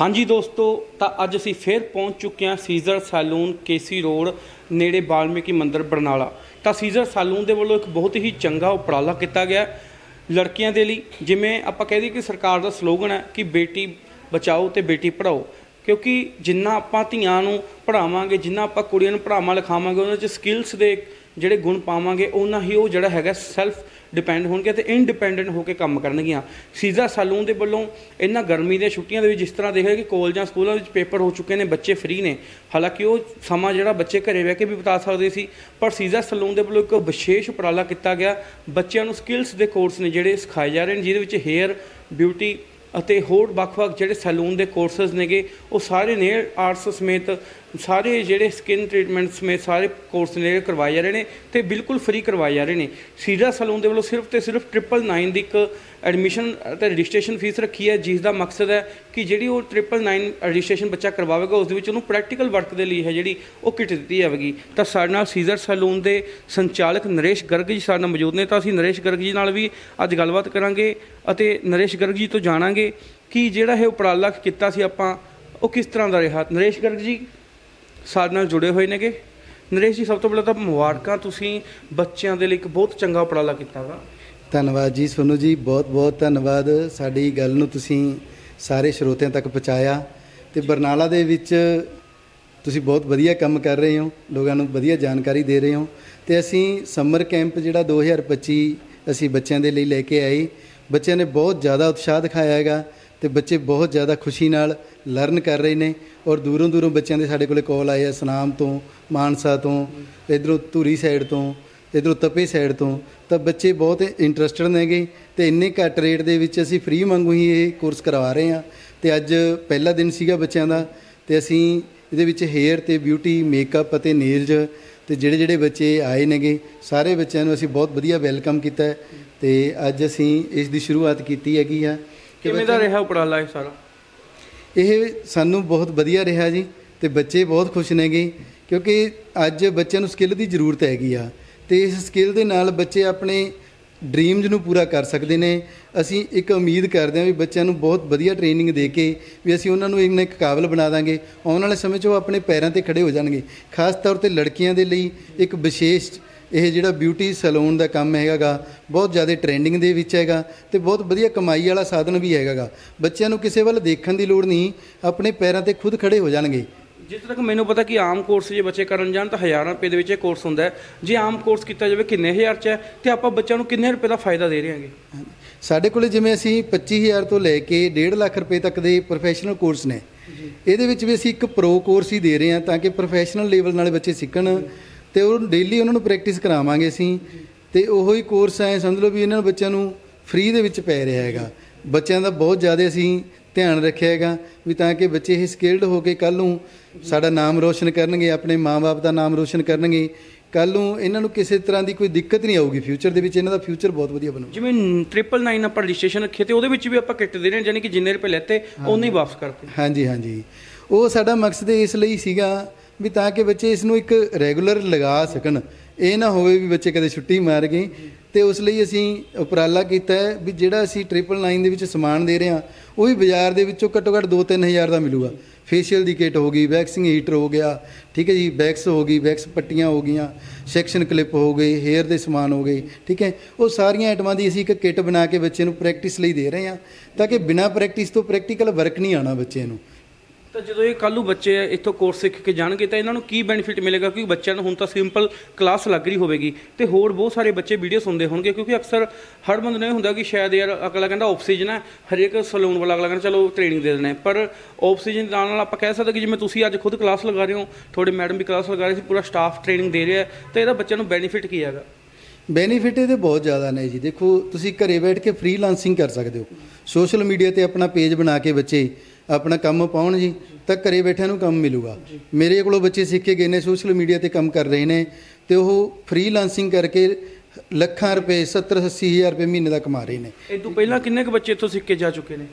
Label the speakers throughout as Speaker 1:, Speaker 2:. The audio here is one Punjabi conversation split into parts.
Speaker 1: ਹਾਂਜੀ ਦੋਸਤੋ, ਤਾਂ ਅੱਜ ਅਸੀਂ ਫੇਰ ਪਹੁੰਚ ਚੁੱਕੇ ਹਾਂ ਸੀਜ਼ਰ ਸੈਲੂਨ ਕੇਸੀ ਰੋਡ ਨੇੜੇ ਬਾਲਮੀਕੀ ਮੰਦਿਰ ਬਰਨਾਲਾ। ਤਾਂ ਸੀਜ਼ਰ ਸੈਲੂਨ ਦੇ ਵੱਲੋਂ ਇੱਕ ਬਹੁਤ ਹੀ ਚੰਗਾ ਉਪਰਾਲਾ ਕੀਤਾ ਗਿਆ ਲੜਕੀਆਂ ਦੇ ਲਈ, ਜਿਵੇਂ ਆਪਾਂ ਕਹਿ ਦਈਏ ਕਿ ਸਰਕਾਰ ਦਾ ਸਲੋਗਨ ਹੈ ਕਿ ਬੇਟੀ ਬਚਾਓ ਤੇ ਬੇਟੀ ਪੜਾਓ ਕਿਉਂਕਿ ਜਿੰਨਾ ਆਪਾਂ ਧੀਆਂ ਨੂੰ ਪੜਾਵਾਂਗੇ ਜਿੰਨਾ ਆਪਾਂ ਕੁੜੀਆਂ ਨੂੰ ਪੜਾਵਾਂ ਲਿਖਾਵਾਂਗੇ, ਉਹਨਾਂ 'ਚ ਸਕਿੱਲਸ ਦੇ ਜਿਹੜੇ ਗੁਣ ਪਾਵਾਂਗੇ, ਉਹਨਾਂ ਹੀ ਉਹ ਜਿਹੜਾ ਹੈਗਾ ਸੈਲਫ ਡਿਪੈਂਡ ਹੋਣਗੇ ਤੇ ਇੰਡੀਪੈਂਡੈਂਟ ਹੋ ਕੇ ਕੰਮ ਕਰਨਗੀਆਂ। ਸੀਜ਼ਾ ਸੈਲੂਨ ਦੇ ਵੱਲੋਂ ਇਹਨਾਂ ਗਰਮੀ ਦੀਆਂ ਛੁੱਟੀਆਂ ਦੇ ਵਿੱਚ ਜਿਸ ਤਰ੍ਹਾਂ ਦੇਖਿਆ ਕਿ ਕਾਲਜਾਂ, ਸਕੂਲਾਂ ਵਿੱਚ ਪੇਪਰ ਹੋ ਚੁੱਕੇ ਨੇ, ਬੱਚੇ ਫ੍ਰੀ ਨੇ। ਹਾਲਾਂਕਿ ਉਹ ਸਮਾਂ ਜਿਹੜਾ ਬੱਚੇ ਘਰੇ ਬਹਿ ਕੇ ਵੀ ਬਿਤਾ ਸਕਦੇ ਸੀ, ਪਰ ਸੀਜ਼ਾ ਸੈਲੂਨ ਦੇ ਵੱਲੋਂ ਇੱਕ ਵਿਸ਼ੇਸ਼ ਉਪਰਾਲਾ ਕੀਤਾ ਗਿਆ। ਬੱਚਿਆਂ ਨੂੰ ਸਕਿੱਲਸ ਦੇ ਕੋਰਸ ਨੇ ਜਿਹੜੇ ਸਿਖਾਏ ਜਾ ਰਹੇ ਨੇ, ਜਿਹਦੇ ਵਿੱਚ ਹੇਅਰ ਬਿਊਟੀ ਅਤੇ ਹੋਰ ਵੱਖ-ਵੱਖ ਜਿਹੜੇ ਸੈਲੂਨ ਦੇ ਕੋਰਸਸ ਨੇਗੇ, ਉਹ ਸਾਰੇ ਨੇ ਆਰਟਸ ਸਮੇਤ ਸਾਰੇ ਜਿਹੜੇ ਸਕਿਨ ਟ੍ਰੀਟਮੈਂਟ ਸਮੇਤ ਸਾਰੇ ਕੋਰਸ ਨੇ ਕਰਵਾਏ ਜਾ ਰਹੇ ਨੇ ਤੇ ਬਿਲਕੁਲ ਫ੍ਰੀ ਕਰਵਾਏ ਜਾ ਰਹੇ ਨੇ। ਸੀਜ਼ਾ ਸੈਲੂਨ ਦੇ ਵੱਲੋਂ ਸਿਰਫ ਤੇ ਸਿਰਫ 999 ਦੀ ਇੱਕ ਐਡਮਿਸ਼ਨ ਤੇ ਰਜਿਸਟ੍ਰੇਸ਼ਨ ਫੀਸ ਰੱਖੀ ਹੈ, ਜਿਸ ਦਾ ਮਕਸਦ ਹੈ ਕਿ ਜਿਹੜੀ ਉਹ 999 ਰਜਿਸਟ੍ਰੇਸ਼ਨ ਬੱਚਾ ਕਰਵਾਵੇਗਾ, ਉਸ ਦੇ ਵਿੱਚ ਉਹਨੂੰ ਪ੍ਰੈਕਟੀਕਲ ਵਰਕ ਦੇ ਲਈ ਹੈ ਜਿਹੜੀ ਉਹ ਕਿਟ ਦਿੱਤੀ ਜਾਵੇਗੀ। ਤਾਂ ਸਾਡੇ ਨਾਲ ਸੀਜ਼ਰ ਸੈਲੂਨ ਦੇ ਸੰਚਾਲਕ ਨਰੇਸ਼ ਗਰਗ ਜੀ ਸਾਡੇ ਨਾਲ ਮੌਜੂਦ ਨੇ। ਤਾਂ ਅਸੀਂ ਨਰੇਸ਼ ਗਰਗ ਜੀ ਨਾਲ ਵੀ ਅੱਜ ਗੱਲਬਾਤ ਕਰਾਂਗੇ ਅਤੇ ਨਰੇਸ਼ ਗਰਗ ਜੀ ਤੋਂ ਜਾਣਾਂਗੇ ਕਿ ਜਿਹੜਾ ਇਹ ਉਪਰਾਲਾ ਕੀਤਾ ਸੀ ਆਪਾਂ, ਉਹ ਕਿਸ ਤਰ੍ਹਾਂ ਦਾ ਰਿਹਾ? ਨਰੇਸ਼ ਗਰਗ ਜੀ ਸਾਡੇ ਨਾਲ ਜੁੜੇ ਹੋਏ ਨੇਗੇ। ਨਰੇਸ਼ ਜੀ, ਸਭ ਤੋਂ ਪਹਿਲਾਂ ਤਾਂ ਮੁਬਾਰਕਾਂ ਤੁਸੀਂ ਬੱਚਿਆਂ ਦੇ ਲਈ ਇੱਕ ਬਹੁਤ ਚੰਗਾ ਉਪਰਾਲਾ ਕੀਤਾ ਵਾ।
Speaker 2: ਧੰਨਵਾਦ ਜੀ ਸੋਨੂ ਜੀ, ਬਹੁਤ ਬਹੁਤ ਧੰਨਵਾਦ। ਸਾਡੀ ਗੱਲ ਨੂੰ ਤੁਸੀਂ ਸਾਰੇ ਸਰੋਤਿਆਂ ਤੱਕ ਪਹੁੰਚਾਇਆ ਤੇ ਬਰਨਾਲਾ ਦੇ ਵਿੱਚ ਤੁਸੀਂ ਬਹੁਤ ਵਧੀਆ ਕੰਮ ਕਰ ਰਹੇ ਹੋ, ਲੋਕਾਂ ਨੂੰ ਵਧੀਆ ਜਾਣਕਾਰੀ ਦੇ ਰਹੇ ਹੋ ਤੇ ਅਸੀਂ ਸਮਰ ਕੈਂਪ ਜਿਹੜਾ 2025 ਅਸੀਂ ਬੱਚਿਆਂ ਦੇ ਲਈ ਲੈ ਕੇ ਆਏ ਬੱਚਿਆਂ ਨੇ ਬਹੁਤ ਜ਼ਿਆਦਾ ਉਤਸ਼ਾਹ ਦਿਖਾਇਆ ਹੈਗਾ ਤੇ ਬੱਚੇ ਬਹੁਤ ਜ਼ਿਆਦਾ ਖੁਸ਼ੀ ਨਾਲ ਲਰਨ ਕਰ ਰਹੇ ਨੇ ਔਰ ਦੂਰੋਂ ਦੂਰੋਂ ਬੱਚਿਆਂ ਦੇ ਸਾਡੇ ਕੋਲੇ ਕਾਲ ਆਏ ਆ ਸਨਾਮ ਤੋਂ, ਮਾਨਸਾ ਤੋਂ, ਇਧਰੋਂ ਧੂਰੀ ਸਾਈਡ ਤੋਂ, ਇਧਰੋਂ ਤਪੇ ਸਾਈਡ ਤੋਂ। ਤਾਂ ਬੱਚੇ ਬਹੁਤ ਇੰਟਰਸਟਡ ਨੇਗੇ ਤੇ ਇੰਨੇ ਘੱਟ ਰੇਟ ਦੇ ਵਿੱਚ ਅਸੀਂ ਫ੍ਰੀ ਵਾਂਗੂ ਹੀ ਇਹ ਕੋਰਸ ਕਰਵਾ ਰਹੇ ਹਾਂ। ਤੇ ਅੱਜ ਪਹਿਲਾ ਦਿਨ ਸੀਗਾ ਬੱਚਿਆਂ ਦਾ ਤੇ ਅਸੀਂ ਇਹਦੇ ਵਿੱਚ ਹੇਅਰ ਤੇ ਬਿਊਟੀ ਮੇਕਅਪ ਅਤੇ ਨੇਲਜ ਤੇ ਜਿਹੜੇ ਜਿਹੜੇ ਬੱਚੇ ਆਏ ਨੇਗੇ, ਸਾਰੇ ਬੱਚਿਆਂ ਨੂੰ ਅਸੀਂ ਬਹੁਤ ਵਧੀਆ ਵੈਲਕਮ ਕੀਤਾ ਤੇ ਅੱਜ ਅਸੀਂ ਇਸ ਦੀ ਸ਼ੁਰੂਆਤ ਕੀਤੀ ਹੈਗੀ ਆ
Speaker 1: ਕਿਵੇਂ ਦਾ ਰਿਹਾ ਉਪਰਾਲਾ ਇਹ ਸਾਰਾ?
Speaker 2: ਇਹ ਸਾਨੂੰ ਬਹੁਤ ਵਧੀਆ ਰਿਹਾ ਜੀ ਤੇ ਬੱਚੇ ਬਹੁਤ ਖੁਸ਼ ਨੇਗੇ ਕਿਉਂਕਿ ਅੱਜ ਬੱਚਿਆਂ ਨੂੰ ਸਕਿੱਲ ਦੀ ਜ਼ਰੂਰਤ ਹੈਗੀ ਆ ਤੇ ਇਸ ਸਕਿੱਲ ਦੇ ਨਾਲ ਬੱਚੇ ਆਪਣੇ ਡ੍ਰੀਮਸ ਨੂੰ ਪੂਰਾ ਕਰ ਸਕਦੇ ਨੇ। ਅਸੀਂ ਇੱਕ ਉਮੀਦ ਕਰਦੇ ਹਾਂ ਵੀ ਬੱਚਿਆਂ ਨੂੰ ਬਹੁਤ ਵਧੀਆ ਟ੍ਰੇਨਿੰਗ ਦੇ ਕੇ ਵੀ ਅਸੀਂ ਉਹਨਾਂ ਨੂੰ ਇੰਨੇ ਇੱਕ ਕਾਬਲ ਬਣਾ ਦਾਂਗੇ। ਆਉਣ ਵਾਲੇ ਸਮੇਂ 'ਚ ਉਹ ਆਪਣੇ ਪੈਰਾਂ ਤੇ ਖੜੇ ਹੋ ਜਾਣਗੇ। ਖਾਸ ਤੌਰ ਤੇ ਲੜਕੀਆਂ ਦੇ ਲਈ ਇੱਕ ਵਿਸ਼ੇਸ਼ ਇਹ ਜਿਹੜਾ ਬਿਊਟੀ ਸੈਲੂਨ ਦਾ ਕੰਮ ਹੈਗਾਗਾ ਬਹੁਤ ਜ਼ਿਆਦਾ ਟ੍ਰੈਂਡਿੰਗ ਦੇ ਵਿੱਚ ਹੈਗਾ ਤੇ ਬਹੁਤ ਵਧੀਆ ਕਮਾਈ ਵਾਲਾ ਸਾਧਨ ਵੀ ਹੈਗਾਗਾ। ਬੱਚਿਆਂ ਨੂੰ ਕਿਸੇ ਵੱਲ ਦੇਖਣ ਦੀ ਲੋੜ ਨਹੀਂ ਆਪਣੇ ਪੈਰਾਂ ਤੇ ਖੁਦ ਖੜੇ ਹੋ ਜਾਣਗੇ।
Speaker 1: ਜਿੱਥੇ ਤੱਕ ਮੈਨੂੰ ਪਤਾ ਕਿ ਆਮ ਕੋਰਸ ਜੇ ਬੱਚੇ ਕਰਨ ਜਾਣ ਤਾਂ ਹਜ਼ਾਰਾਂ ਰੁਪਏ ਦੇ ਵਿੱਚ ਇਹ ਕੋਰਸ ਹੁੰਦਾ ਜੇ ਆਮ ਕੋਰਸ ਕੀਤਾ ਜਾਵੇ ਕਿੰਨੇ ਹਜ਼ਾਰ ਚ ਹੈ ਤੇ ਆਪਾਂ ਬੱਚਿਆਂ ਨੂੰ ਕਿੰਨੇ ਰੁਪਏ ਦਾ ਫਾਇਦਾ ਦੇ ਰਹੇ ਹਾਂਗੇ?
Speaker 2: ਸਾਡੇ ਕੋਲੇ ਜਿਵੇਂ ਅਸੀਂ 25000 ਤੋਂ ਲੈ ਕੇ 1.5 ਲੱਖ ਰੁਪਏ ਤੱਕ ਦੇ ਪ੍ਰੋਫੈਸ਼ਨਲ ਕੋਰਸ ਨੇ। ਇਹਦੇ ਵਿੱਚ ਵੀ ਅਸੀਂ ਇੱਕ ਪ੍ਰੋ ਕੋਰਸ ਹੀ ਦੇ ਰਹੇ ਹਾਂ ਤਾਂ ਕਿ ਪ੍ਰੋਫੈਸ਼ਨਲ ਲੈਵਲ ਨਾਲ ਬੱਚੇ ਸਿੱਖਣ। ਤੇ ਉਹ ਡੇਲੀ ਉਹਨਾਂ ਨੂੰ ਪ੍ਰੈਕਟਿਸ ਕਰਾਵਾਂਗੇ ਅਸੀਂ। ਤੇ ਉਹੋ ਹੀ ਕੋਰਸ ਐ ਸਮਝ ਲਓ ਵੀ ਇਹਨਾਂ ਨੂੰ ਬੱਚਿਆਂ ਨੂੰ ਫ੍ਰੀ ਦੇ ਵਿੱਚ ਪੈ ਰਿਹਾ ਹੈਗਾ। ਬੱਚਿਆਂ ਦਾ ਬਹੁਤ ਜ਼ਿਆਦਾ ਅਸੀਂ ਧਿਆਨ ਰੱਖਿਆ ਹੈਗਾ ਵੀ ਤਾਂ ਕਿ ਬੱਚੇ ਇਹ ਸਕਿਲਡ ਹੋ ਕੇ ਕੱਲ ਨੂੰ ਸਾਡਾ ਨਾਮ ਰੋਸ਼ਨ ਕਰਨਗੇ ਆਪਣੇ ਮਾਪੇ ਦਾ ਨਾਮ ਰੋਸ਼ਨ ਕਰਨਗੇ। ਕੱਲ ਨੂੰ ਇਹਨਾਂ ਨੂੰ ਕਿਸੇ ਤਰ੍ਹਾਂ ਦੀ ਕੋਈ ਦਿੱਕਤ ਨਹੀਂ ਆਊਗੀ ਫਿਊਚਰ ਦੇ ਵਿੱਚ ਇਹਨਾਂ ਦਾ ਫਿਊਚਰ ਬਹੁਤ ਵਧੀਆ ਬਣੂਗਾ।
Speaker 1: ਜਿਵੇਂ 999 ਆਪਾਂ ਰਜਿਸਟ੍ਰੇਸ਼ਨ ਰੱਖੀ ਤੇ ਉਹਦੇ ਵਿੱਚ ਵੀ ਆਪਾਂ ਕਿੱਟ ਦੇ ਰਹੇ ਹਾਂ ਯਾਨੀ ਕਿ ਜਿੰਨੇ ਰੁਪਏ ਲੈਤੇ ਉਹਨੇ ਹੀ ਵਾਪਸ ਕਰਤੇ।
Speaker 2: ਹਾਂਜੀ ਹਾਂਜੀ। ਉਹ ਸਾਡਾ ਮਕਸਦ ਇਸ ਲਈ ਸੀਗਾ ਵੀ ਤਾਂ ਕਿ ਬੱਚੇ ਇਸ ਨੂੰ ਇੱਕ ਰੈਗੂਲਰ ਲਗਾ ਸਕਣ। ਇਹ ਨਾ ਹੋਵੇ ਵੀ ਬੱਚੇ ਕਦੇ ਛੁੱਟੀ ਮਾਰ ਗਏ। ਤੇ ਉਸ ਲਈ ਅਸੀਂ ਉਪਰਾਲਾ ਕੀਤਾ ਹੈ ਵੀ ਜਿਹੜਾ ਅਸੀਂ 999 ਦੇ ਵਿੱਚ ਸਮਾਨ ਦੇ ਰਹੇ ਹਾਂ, ਉਹ ਵੀ ਬਾਜ਼ਾਰ ਦੇ ਵਿੱਚੋਂ ਘੱਟੋ ਘੱਟ 2-3000 ਦਾ ਮਿਲੂਗਾ। ਫੇਸ਼ੀਅਲ ਦੀ ਕਿਟ ਹੋ ਗਈ ਵੈਕਸਿੰਗ ਹੀਟਰ ਹੋ ਗਿਆ, ਠੀਕ ਹੈ ਜੀ ਵੈਕਸ ਹੋ ਗਈ ਵੈਕਸ ਪੱਟੀਆਂ ਹੋ ਗਈਆਂ ਸੈਕਸ਼ਨ ਕਲਿੱਪ ਹੋ ਗਈ ਹੇਅਰ ਦੇ ਸਮਾਨ ਹੋ ਗਏ, ਠੀਕ ਹੈ। ਉਹ ਸਾਰੀਆਂ ਆਈਟਮਾਂ ਦੀ ਅਸੀਂ ਇੱਕ ਕਿਟ ਬਣਾ ਕੇ ਬੱਚੇ ਨੂੰ ਪ੍ਰੈਕਟਿਸ ਲਈ ਦੇ ਰਹੇ ਹਾਂ, ਤਾਂ ਕਿ ਬਿਨਾਂ ਪ੍ਰੈਕਟਿਸ ਤੋਂ ਪ੍ਰੈਕਟੀਕਲ ਵਰਕ ਨਹੀਂ ਆਣਾ ਬੱਚੇ ਨੂੰ।
Speaker 1: ਤਾਂ ਜਦੋਂ ਇਹ ਕੱਲ੍ਹ ਨੂੰ ਬੱਚੇ ਇੱਥੋਂ ਕੋਰਸ ਸਿੱਖ ਕੇ ਜਾਣਗੇ ਤਾਂ ਇਹਨਾਂ ਨੂੰ ਕੀ ਬੈਨੀਫਿਟ ਮਿਲੇਗਾ? ਕਿਉਂਕਿ ਬੱਚਿਆਂ ਨੂੰ ਹੁਣ ਤਾਂ ਸਿੰਪਲ ਕਲਾਸ ਲੱਗ ਰਹੀ ਹੋਵੇਗੀ ਤੇ ਹੋਰ ਬਹੁਤ ਸਾਰੇ ਬੱਚੇ ਵੀਡੀਓ ਸੁਣਦੇ ਹੋਣਗੇ ਕਿਉਂਕਿ ਅਕਸਰ ਹਰ ਬੰਦੇ ਨੂੰ ਇਹ ਹੁੰਦਾ ਕਿ ਸ਼ਾਇਦ ਯਾਰ ਅਗਲਾ ਕਹਿੰਦਾ ਆਕਸੀਜਨ ਹੈ, ਹਰੇਕ ਸਲੂਨ ਵਾਲਾ ਅਗਲਾ ਕਹਿੰਦਾ ਚਲੋ ਟ੍ਰੇਨਿੰਗ ਦੇ ਦੇਣਾ ਪਰ ਆਕਸੀਜਨ ਨਾਲ ਨਾਲ ਆਪਾਂ ਕਹਿ ਸਕਦੇ ਕਿ ਜਿਵੇਂ ਤੁਸੀਂ ਅੱਜ ਖੁਦ ਕਲਾਸ ਲਗਾ ਰਹੇ ਹੋ, ਤੁਹਾਡੇ ਮੈਡਮ ਵੀ ਕਲਾਸ ਲਗਾ ਰਹੇ ਸੀ, ਪੂਰਾ ਸਟਾਫ ਟ੍ਰੇਨਿੰਗ ਦੇ ਰਿਹਾ ਹੈ, ਤਾਂ ਇਹਦਾ ਬੱਚਿਆਂ ਨੂੰ ਬੈਨੀਫਿਟ ਕੀ ਹੈਗਾ?
Speaker 2: ਬੈਨੀਫਿਟ ਇਹਦੇ ਬਹੁਤ ਜ਼ਿਆਦਾ ਨੇ ਜੀ। ਦੇਖੋ, ਤੁਸੀਂ ਘਰੇ ਬੈਠ ਕੇ ਫ੍ਰੀਲਾਂਸਿੰਗ ਕਰ ਸਕਦੇ ਹੋ। ਸੋਸ਼ਲ ਮੀਡੀਆ ਤੇ ਆਪਣਾ ਪੇਜ ਬਣਾ ਕੇ ਬੱਚੇ ਆਪਣਾ ਕੰਮ ਪਾਉਣ ਜੀ, ਤਾਂ ਘਰੇ ਬੈਠਿਆਂ ਨੂੰ ਕੰਮ ਮਿਲੂਗਾ। ਮੇਰੇ ਕੋਲੋਂ ਬੱਚੇ ਸਿੱਖ ਕੇ ਗਏ ਨੇ ਸੋਸ਼ਲ ਮੀਡੀਆ ਤੇ ਕੰਮ ਕਰ ਰਹੇ ਨੇ, ਤੇ ਉਹ ਫ੍ਰੀਲਾਂਸਿੰਗ ਕਰਕੇ ਲੱਖਾਂ ਰੁਪਏ 70 80 ਹਜ਼ਾਰ ਰੁਪਏ ਮਹੀਨੇ ਦਾ ਕਮਾ ਰਹੇ ਨੇ।
Speaker 1: ਇਹ ਤੋਂ ਪਹਿਲਾਂ ਕਿੰਨੇ ਕੁ ਬੱਚੇ ਇੱਥੋਂ ਸਿੱਖ ਕੇ ਜਾ ਚੁੱਕੇ ਨੇ?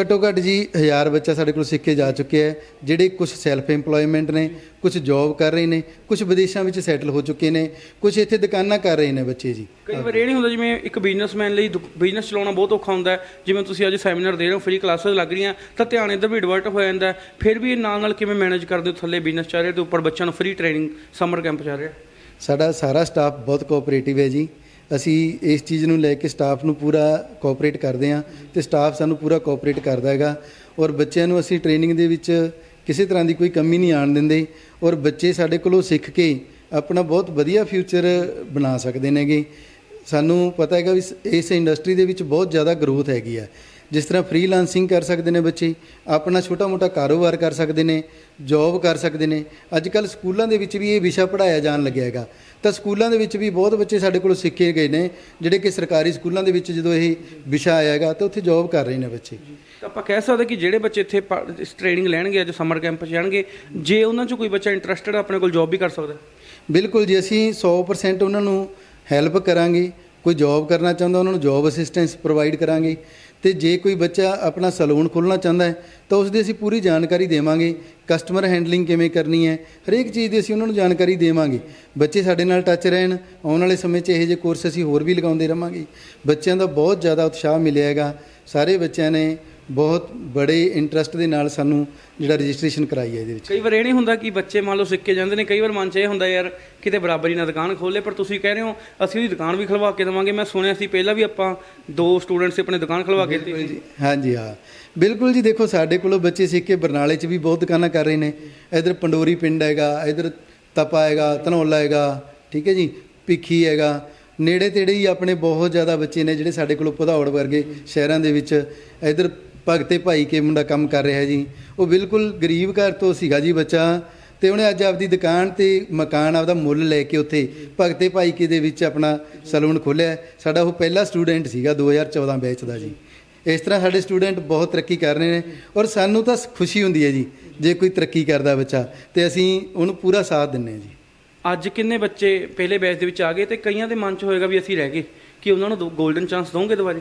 Speaker 2: ਘੱਟੋ ਘੱਟ ਜੀ 1000 ਬੱਚਾ ਸਾਡੇ ਕੋਲ ਸਿੱਖ ਕੇ ਜਾ ਚੁੱਕਿਆ ਹੈ ਜਿਹੜੇ ਕੁਝ ਸੈਲਫ ਏਮਪਲੋਇਮੈਂਟ ਨੇ ਕੁਝ ਜੌਬ ਕਰ ਰਹੇ ਨੇ ਕੁਝ ਵਿਦੇਸ਼ਾਂ ਵਿੱਚ ਸੈਟਲ ਹੋ ਚੁੱਕੇ ਨੇ ਕੁਝ ਇੱਥੇ ਦੁਕਾਨਾਂ ਕਰ ਰਹੇ ਨੇ ਬੱਚੇ ਜੀ।
Speaker 1: ਕਈ ਵਾਰ ਇਹ ਨਹੀਂ ਹੁੰਦਾ ਜਿਵੇਂ ਇੱਕ ਬਿਜ਼ਨਸਮੈਨ ਲਈ ਬਿਜ਼ਨਸ ਚਲਾਉਣਾ ਬਹੁਤ ਔਖਾ ਹੁੰਦਾ ਹੈ। ਜਿਵੇਂ ਤੁਸੀਂ ਅੱਜ ਸੈਮੀਨਾਰ ਦੇ ਰਹੇ ਹੋ ਫ੍ਰੀ ਕਲਾਸਿਸ ਲੱਗ ਰਹੀਆਂ ਤਾਂ ਧਿਆਨ ਇੱਧਰ ਵੀ ਡਿਵਰਟ ਹੋ ਜਾਂਦਾ ਹੈ। ਫਿਰ ਵੀ ਇਹ ਨਾਲ ਨਾਲ ਕਿਵੇਂ ਮੈਨੇਜ ਕਰਦੇ ਹੋ ਥੱਲੇ ਬਿਜ਼ਨਸ ਚੱਲ ਰਿਹਾ ਤੇ ਉੱਪਰ ਬੱਚਿਆਂ ਨੂੰ ਫ੍ਰੀ ਟ੍ਰੇਨਿੰਗ ਸਮਰ ਕੈਂਪ ਚੱਲ ਰਿਹਾ?
Speaker 2: ਸਾਡਾ ਸਾਰਾ ਸਟਾਫ ਬਹੁਤ ਕੋਆਪਰੇਟਿਵ ਹੈ ਜੀ। ਅਸੀਂ ਇਸ ਚੀਜ਼ ਨੂੰ ਲੈ ਕੇ ਸਟਾਫ ਨੂੰ ਪੂਰਾ ਕੋਆਪਰੇਟ ਕਰਦੇ ਹਾਂ ਤੇ ਸਟਾਫ ਸਾਨੂੰ ਪੂਰਾ ਕੋਆਪਰੇਟ ਕਰਦਾ ਹੈਗਾ। ਔਰ ਬੱਚਿਆਂ ਨੂੰ ਅਸੀਂ ਟ੍ਰੇਨਿੰਗ ਦੇ ਵਿੱਚ ਕਿਸੇ ਤਰ੍ਹਾਂ ਦੀ ਕੋਈ ਕਮੀ ਨਹੀਂ ਆਣ ਦਿੰਦੇ। ਔਰ ਬੱਚੇ ਸਾਡੇ ਕੋਲੋਂ ਸਿੱਖ ਕੇ ਆਪਣਾ ਬਹੁਤ ਵਧੀਆ ਫਿਊਚਰ ਬਣਾ ਸਕਦੇ ਨੇਗੇ। ਸਾਨੂੰ ਪਤਾ ਹੈਗਾ ਵੀ ਇਸ- ਇਸ ਇੰਡਸਟਰੀ ਦੇ ਵਿੱਚ ਬਹੁਤ ਜ਼ਿਆਦਾ ਗਰੋਥ ਹੈਗੀ ਆ। ਜਿਸ ਤਰ੍ਹਾਂ ਫ੍ਰੀਲਾਂਸਿੰਗ ਕਰ ਸਕਦੇ ਨੇ ਬੱਚੇ ਆਪਣਾ ਛੋਟਾ-ਮੋਟਾ ਕਾਰੋਬਾਰ ਕਰ ਸਕਦੇ ਨੇ ਜੌਬ ਕਰ ਸਕਦੇ ਨੇ। ਅੱਜ ਕੱਲ ਸਕੂਲਾਂ ਦੇ ਵਿੱਚ ਵੀ ਇਹ ਵਿਸ਼ਾ ਪੜਾਇਆ ਜਾਣ ਲੱਗਿਆ ਹੈਗਾ। ਤਾਂ ਸਕੂਲਾਂ ਦੇ ਵਿੱਚ ਵੀ ਬਹੁਤ ਬੱਚੇ ਸਾਡੇ ਕੋਲੋਂ ਸਿੱਖੇ ਗਏ ਨੇ ਜਿਹੜੇ ਕਿ ਸਰਕਾਰੀ ਸਕੂਲਾਂ ਦੇ ਵਿੱਚ ਜਦੋਂ ਇਹ ਵਿਸ਼ਾ ਆਇਆ ਹੈਗਾ ਤਾਂ ਉੱਥੇ ਜੌਬ ਕਰ ਰਹੇ ਨੇ ਬੱਚੇ।
Speaker 1: ਤਾਂ ਆਪਾਂ ਕਹਿ ਸਕਦੇ ਕਿ ਜਿਹੜੇ ਬੱਚੇ ਇੱਥੇ ਟ੍ਰੇਨਿੰਗ ਲੈਣਗੇ ਅੱਜ ਸਮਰ ਕੈਂਪ 'ਚ ਜਾਣਗੇ ਜੇ ਉਹਨਾਂ 'ਚੋਂ ਕੋਈ ਬੱਚਾ ਇੰਟਰਸਟਿਡ ਆਪਣੇ ਕੋਲ ਜੌਬ ਵੀ ਕਰ ਸਕਦਾ।
Speaker 2: ਬਿਲਕੁਲ ਜੀ ਅਸੀਂ 100% ਉਹਨਾਂ ਨੂੰ ਹੈਲਪ ਕਰਾਂਗੇ। ਕੋਈ ਜੌਬ ਕਰਨਾ ਚਾਹੁੰਦਾ ਉਹਨਾਂ ਨੂੰ ਜੌਬ ਅਸਿਸਟੈਂਸ ਪ੍ਰੋਵਾਈਡ ਕਰਾਂਗੇ। ਤੇ ਜੇ ਕੋਈ ਬੱਚਾ ਆਪਣਾ ਸਲੂਨ ਖੋਲ੍ਹਣਾ ਚਾਹੁੰਦਾ ਹੈ, ਤਾਂ ਉਸ ਦੀ ਅਸੀਂ ਪੂਰੀ ਜਾਣਕਾਰੀ ਦੇਵਾਂਗੇ। ਕਸਟਮਰ ਹੈਂਡਲਿੰਗ ਕਿਵੇਂ ਕਰਨੀ ਹੈ, ਹਰੇਕ ਚੀਜ਼ ਦੀ ਅਸੀਂ ਉਹਨਾਂ ਨੂੰ ਜਾਣਕਾਰੀ ਦੇਵਾਂਗੇ। ਬੱਚੇ ਸਾਡੇ ਨਾਲ ਟੱਚ ਰਹਿਣ, ਆਉਣ ਵਾਲੇ ਸਮੇਂ 'ਚ ਇਹੋ ਜਿਹੇ ਕੋਰਸ ਅਸੀਂ ਹੋਰ ਵੀ ਲਗਾਉਂਦੇ ਰਵਾਂਗੇ। ਬੱਚਿਆਂ ਦਾ ਬਹੁਤ ਜ਼ਿਆਦਾ ਉਤਸ਼ਾਹ ਮਿਲਿਆ ਹੈਗਾ। ਸਾਰੇ ਬੱਚਿਆਂ ਨੇ ਬਹੁਤ ਬੜੇ ਇੰਟਰਸਟ ਦੇ ਨਾਲ ਸਾਨੂੰ ਜਿਹੜਾ ਰਜਿਸਟ੍ਰੇਸ਼ਨ ਕਰਾਈ ਹੈ ਇਹਦੇ ਵਿੱਚ।
Speaker 1: ਕਈ ਵਾਰ ਇਹ ਨਹੀਂ ਹੁੰਦਾ ਕਿ ਬੱਚੇ ਮੰਨ ਲਓ ਸਿੱਖ ਕੇ ਜਾਂਦੇ ਨੇ ਕਈ ਵਾਰ ਮਨ 'ਚ ਇਹ ਹੁੰਦਾ ਯਾਰ ਕਿਤੇ ਬਰਾਬਰੀ ਨਾਲ ਦੁਕਾਨ ਖੋਲੇ ਪਰ ਤੁਸੀਂ ਕਹਿ ਰਹੇ ਹੋ ਅਸੀਂ ਉਹਦੀ ਦੁਕਾਨ ਵੀ ਖਲਵਾ ਕੇ ਦੇਵਾਂਗੇ। ਮੈਂ ਸੁਣਿਆ ਸੀ ਪਹਿਲਾਂ ਵੀ ਆਪਾਂ ਦੋ ਸਟੂਡੈਂਟਸ ਆਪਣੀ ਦੁਕਾਨ ਖਲਵਾ ਕੇ ਦਿੱਤੀ ਸੀ।
Speaker 2: ਹਾਂਜੀ ਹਾਂ। ਬਿਲਕੁਲ ਜੀ ਦੇਖੋ ਸਾਡੇ ਕੋਲੋਂ ਬੱਚੇ ਸਿੱਖ ਕੇ ਬਰਨਾਲੇ 'ਚ ਵੀ ਬਹੁਤ ਦੁਕਾਨਾਂ ਕਰ ਰਹੇ ਨੇ। ਇਧਰ ਪੰਡੋਰੀ ਪਿੰਡ ਹੈਗਾ ਇਧਰ ਤਪਾ ਹੈਗਾ ਧਨੌਲਾ ਹੈਗਾ ਠੀਕ ਹੈ ਜੀ ਭਿੱਖੀ ਹੈਗਾ। ਨੇੜੇ ਤੇੜੇ ਹੀ ਆਪਣੇ ਬਹੁਤ ਜ਼ਿਆਦਾ ਬੱਚੇ ਨੇ ਜਿਹੜੇ ਸਾਡੇ ਕੋਲੋਂ ਭਦੌੜ ਵਰਗੇ ਸ਼ਹਿਰਾਂ ਦੇ ਵਿੱਚ। ਇਧਰ ਭਗਤੇ ਭਾਈ ਕੇ ਮੁੰਡਾ ਕੰਮ ਕਰ ਰਿਹਾ ਜੀ। ਉਹ ਬਿਲਕੁਲ ਗਰੀਬ ਘਰ ਤੋਂ ਸੀਗਾ ਜੀ ਬੱਚਾ ਤੇ ਉਹਨੇ ਅੱਜ ਆਪਦੀ ਦੁਕਾਨ ਤੇ ਮਕਾਨ ਆਪਦਾ ਮੁੱਲ ਲੈ ਕੇ ਉੱਥੇ ਭਗਤੇ ਭਾਈ ਕੇ ਦੇ ਵਿੱਚ ਆਪਣਾ ਸਲੂਨ ਖੋਲ੍ਹਿਆ। ਸਾਡਾ ਉਹ ਪਹਿਲਾ ਸਟੂਡੈਂਟ ਸੀਗਾ 2014 ਬੈਚ ਦਾ ਜੀ। ਇਸ ਤਰ੍ਹਾਂ ਸਾਡੇ ਸਟੂਡੈਂਟ ਬਹੁਤ ਤਰੱਕੀ ਕਰ ਰਹੇ ਨੇ ਔਰ ਸਾਨੂੰ ਤਾਂ ਖੁਸ਼ੀ ਹੁੰਦੀ ਹੈ ਜੀ ਜੇ ਕੋਈ ਤਰੱਕੀ ਕਰਦਾ ਬੱਚਾ ਤੇ ਅਸੀਂ ਉਹਨੂੰ ਪੂਰਾ ਸਾਥ ਦਿੰਨੇ ਹਾਂ ਜੀ।
Speaker 1: ਅੱਜ ਕਿੰਨੇ ਬੱਚੇ ਪਹਿਲੇ ਬੈਚ ਦੇ ਵਿੱਚ ਆ ਗਏ ਤੇ ਕਈਆਂ ਦੇ ਮਨ 'ਚ ਹੋਏਗਾ ਵੀ ਅਸੀਂ ਰਹਿ ਗਏ ਕਿ ਉਹਨਾਂ ਨੂੰ 골ਡਨ ਚਾਂਸ ਦੋਗੇ ਦੁਬਾਰੇ?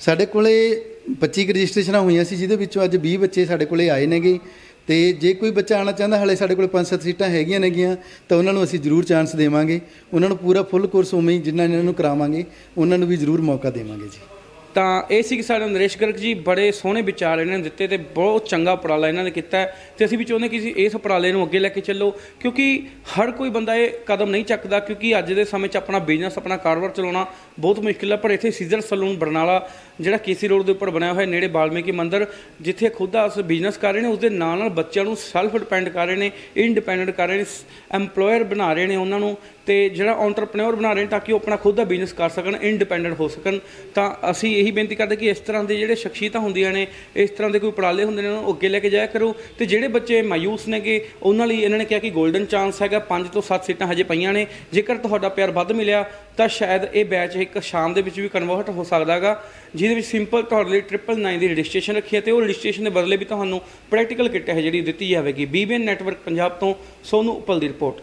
Speaker 2: ਸਾਡੇ ਕੋਲੇ 25 ਕੁ ਰਜਿਸਟ੍ਰੇਸ਼ਨਾਂ ਹੋਈਆਂ ਸੀ, ਜਿਹਦੇ ਵਿੱਚੋਂ ਅੱਜ 20 ਬੱਚੇ ਸਾਡੇ ਕੋਲੇ ਆਏ ਨੇਗੇ। ਤੇ ਜੇ ਕੋਈ ਬੱਚਾ ਆਉਣਾ ਚਾਹੁੰਦਾ, ਹਲੇ ਸਾਡੇ ਕੋਲ 5-7 ਸੀਟਾਂ ਹੈਗੀਆਂ ਨੇਗੀਆਂ, ਤਾਂ ਉਹਨਾਂ ਨੂੰ ਅਸੀਂ ਜ਼ਰੂਰ ਚਾਂਸ ਦੇਵਾਂਗੇ। ਉਹਨਾਂ ਨੂੰ ਪੂਰਾ ਫੁੱਲ ਕੋਰਸ ਉਵੇਂ ਹੀ ਜਿੰਨਾ ਇਹਨਾਂ ਨੂੰ ਕਰਾਵਾਂਗੇ, ਉਹਨਾਂ ਨੂੰ ਵੀ ਜ਼ਰੂਰ ਮੌਕਾ ਦੇਵਾਂਗੇ ਜੀ।
Speaker 1: ਤਾਂ ਇਹ ਸੀ ਕਿ ਸਾਡੇ ਨਰੇਸ਼ ਗਰਗ ਜੀ ਬੜੇ ਸੋਹਣੇ ਵਿਚਾਰ ਇਹਨਾਂ ਨੇ ਦਿੱਤੇ ਤੇ ਬਹੁਤ ਚੰਗਾ ਉਪਰਾਲਾ ਇਹਨਾਂ ਨੇ ਕੀਤਾ ਹੈ ਤੇ ਅਸੀਂ ਵੀ ਚਾਹੁੰਦੇ ਕਿ ਇਸ ਉਪਰਾਲੇ ਨੂੰ ਅੱਗੇ ਲੈ ਕੇ ਚੱਲੋ, ਕਿਉਂਕਿ ਹਰ ਕੋਈ ਬੰਦਾ ਇਹ ਕਦਮ ਨਹੀਂ ਚੱਕਦਾ, ਕਿਉਂਕਿ ਅੱਜ ਦੇ ਸਮੇਂ 'ਚ ਆਪਣਾ ਬਿਜ਼ਨਸ ਆਪਣਾ ਕਾਰੋਬਾਰ ਚਲਾਉਣਾ ਬਹੁਤ ਮੁਸ਼ਕਿਲ ਹੈ, ਪਰ ਇੱਥੇ ਸੀਜ਼ਨ ਸਲੂਨ ਬਰਨਾਲਾ, ਜਿਹੜਾ ਕੇਸੀ ਰੋਡ ਦੇ ਉੱਪਰ ਬਣਿਆ ਹੋਇਆ ਨੇੜੇ ਬਾਲਮੀਕੀ ਮੰਦਿਰ, ਜਿੱਥੇ ਖੁਦ ਉਸ ਬਿਜ਼ਨਸ ਕਰ ਰਹੇ ਨੇ ਉਸ ਦੇ ਨਾਲ ਨਾਲ ਬੱਚਿਆਂ ਨੂੰ ਸੈਲਫ ਡਿਪੈਂਡ ਕਰ ਰਹੇ ਨੇ ਇੰਡੀਪੈਂਡੈਂਟ ਕਰ ਰਹੇ ਨੇ ਐਮਪਲੋਇਰ ਬਣਾ ਰਹੇ ਨੇ ਉਹਨਾਂ ਨੂੰ ਤੇ ਜਿਹੜਾ ਐਂਟਰਪ੍ਰੈਨਿਓਰ ਬਣਾ ਰਹੇ ਨੇ ਤਾਂ ਕਿ ਉਹ ਆਪਣਾ ਖੁਦ ਦਾ ਬਿਜ਼ਨਸ ਕਰ ਸਕਣ ਇੰਡੀਪੈਂਡੈਂਟ ਹੋ ਸਕਣ, ਤਾਂ ਅਸੀਂ ਇਹੀ ਬੇਨਤੀ ਕਰਦੇ ਕਿ ਇਸ ਤਰ੍ਹਾਂ ਦੇ ਜਿਹੜੇ ਸ਼ਖਸੀਅਤਾਂ ਹੁੰਦੀਆਂ ਨੇ, ਇਸ ਤਰ੍ਹਾਂ ਦੇ ਕੋਈ ਉਪਰਾਲੇ ਹੁੰਦੇ ਨੇ, ਉਹਨਾਂ ਨੂੰ ਅੱਗੇ ਲੈ ਕੇ ਜਾਇਆ ਕਰੋ। ਤੇ ਜਿਹੜੇ ਬੱਚੇ ਮਾਯੂਸ ਨੇਗੇ, ਉਹਨਾਂ ਲਈ ਇਹਨਾਂ ਨੇ ਕਿਹਾ ਕਿ 골ਡਨ ਚਾਂਸ ਹੈਗਾ 5 ਤੋਂ 7 ਸੀਟਾਂ ਹਜੇ ਪਈਆਂ ਨੇ। ਜੇਕਰ ਤੁਹਾਡਾ ਪਿਆਰ ਵੱਧ ਮਿਲਿਆ, ਤਾਂ ਸ਼ਾਇਦ ਇਹ ਬੈਚ ਇੱਕ ਸ਼ਾਮ ਦੇ ਵਿੱਚ ਵੀ ਕਨਵਰਟ ਹੋ ਸਕਦਾ ਹੈਗਾ, ਜਿਹਦੇ ਵਿੱਚ ਸਿੰਪਲ ਤੁਹਾਡੇ ਲਈ 999 ਦੀ ਰਜਿਸਟ੍ਰੇਸ਼ਨ ਰੱਖੀ ਹੈ ਤੇ ਉਹ ਰਜਿਸਟ੍ਰੇਸ਼ਨ ਦੇ ਬਦਲੇ ਵੀ ਤੁਹਾਨੂੰ ਪ੍ਰੈਕਟੀਕਲ ਕਿੱਟ ਹੈ ਜਿਹੜੀ ਦਿੱਤੀ ਜਾਵੇਗੀ। ਬੀਬੀਐਨ ਨੈਟਵਰਕ ਪੰਜਾਬ ਤੋਂ ਸੋਨੂੰ ਉਪਲ ਦੀ ਰਿਪੋਰਟ